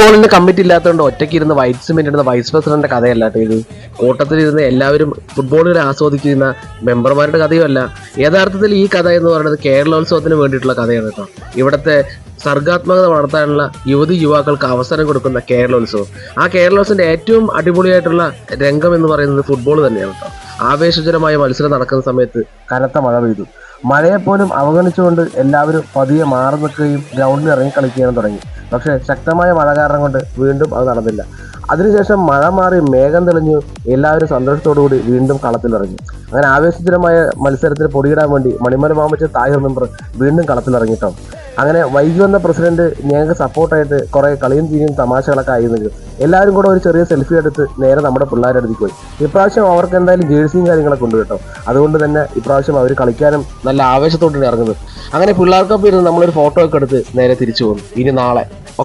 ഫുട്ബോളിന് കമ്മിറ്റി ഇല്ലാത്തതുകൊണ്ട് ഒറ്റയ്ക്ക് ഇരുന്ന് വൈറ്റ് സിമെന്റ് ഇടുന്ന വൈസ് പ്രസിഡന്റിന്റെ കഥയല്ല ഇത്. കൂട്ടത്തിലിരുന്ന് എല്ലാവരും ഫുട്ബോളിനെ ആസ്വദിക്കുന്ന മെമ്പർമാരുടെ കഥയല്ല യഥാർത്ഥത്തിൽ ഈ കഥ എന്ന് പറയുന്നത് കേരളോത്സവത്തിന് വേണ്ടിയിട്ടുള്ള കഥയാണ് കേട്ടോ. ഇവിടുത്തെ സർഗാത്മകത വളർത്താനുള്ള യുവതി യുവാക്കൾക്ക് അവസരം കൊടുക്കുന്ന കേരളോത്സവം. ആ കേരളോത്സവത്തിന്റെ ഏറ്റവും അടിപൊളിയായിട്ടുള്ള രംഗം എന്ന് പറയുന്നത് ഫുട്ബോൾ തന്നെയാണ് കേട്ടോ. ആവേശജനമായ മത്സരം നടക്കുന്ന സമയത്ത് കനത്ത മഴ പെയ്തു. മഴയെപ്പോലും അവഗണിച്ചുകൊണ്ട് എല്ലാവരും പതിയെ മാറി നിൽക്കുകയും ഗ്രൗണ്ടിൽ ഇറങ്ങി കളിക്കുകയും തുടങ്ങി. പക്ഷേ ശക്തമായ മഴ കാരണം കൊണ്ട് വീണ്ടും അത് നടന്നില്ല. അതിനുശേഷം മഴ മാറി മേഘം തെളിഞ്ഞു. എല്ലാവരും സന്തോഷത്തോടു കൂടി വീണ്ടും കളത്തിലിറങ്ങി. അങ്ങനെ ആവേശജനമായ മത്സരത്തിൽ പൊടിയിടാൻ വേണ്ടി മണിമല മാമച്ച താഹിർ മെമ്പർ വീണ്ടും കളത്തിലിറങ്ങിട്ടോ അങ്ങനെ വൈകി വന്ന പ്രസിഡന്റ് ഞങ്ങൾക്ക് സപ്പോർട്ടായിട്ട് കുറെ കളിയും തീയും തമാശകളൊക്കെ ആയിരുന്നെങ്കിലും എല്ലാവരും കൂടെ ഒരു ചെറിയ സെൽഫി എടുത്ത് നേരെ നമ്മുടെ പിള്ളേരുടെ അടുത്ത് പോയി. ഇപ്രാവശ്യം അവർക്ക് എന്തായാലും ജേഴ്സിയും കാര്യങ്ങളൊക്കെ ഉണ്ട് കേട്ടോ. അതുകൊണ്ട് തന്നെ ഇപ്രാവശ്യം അവർ കളിക്കാനും നല്ല ആവേശത്തോടെ ഇറങ്ങുന്നത്. അങ്ങനെ പിള്ളേർക്കൊപ്പം ഇരുന്ന് നമ്മളൊരു ഫോട്ടോ ഒക്കെ എടുത്ത് നേരെ തിരിച്ചു പോകുന്നു ഇനി നാളെ.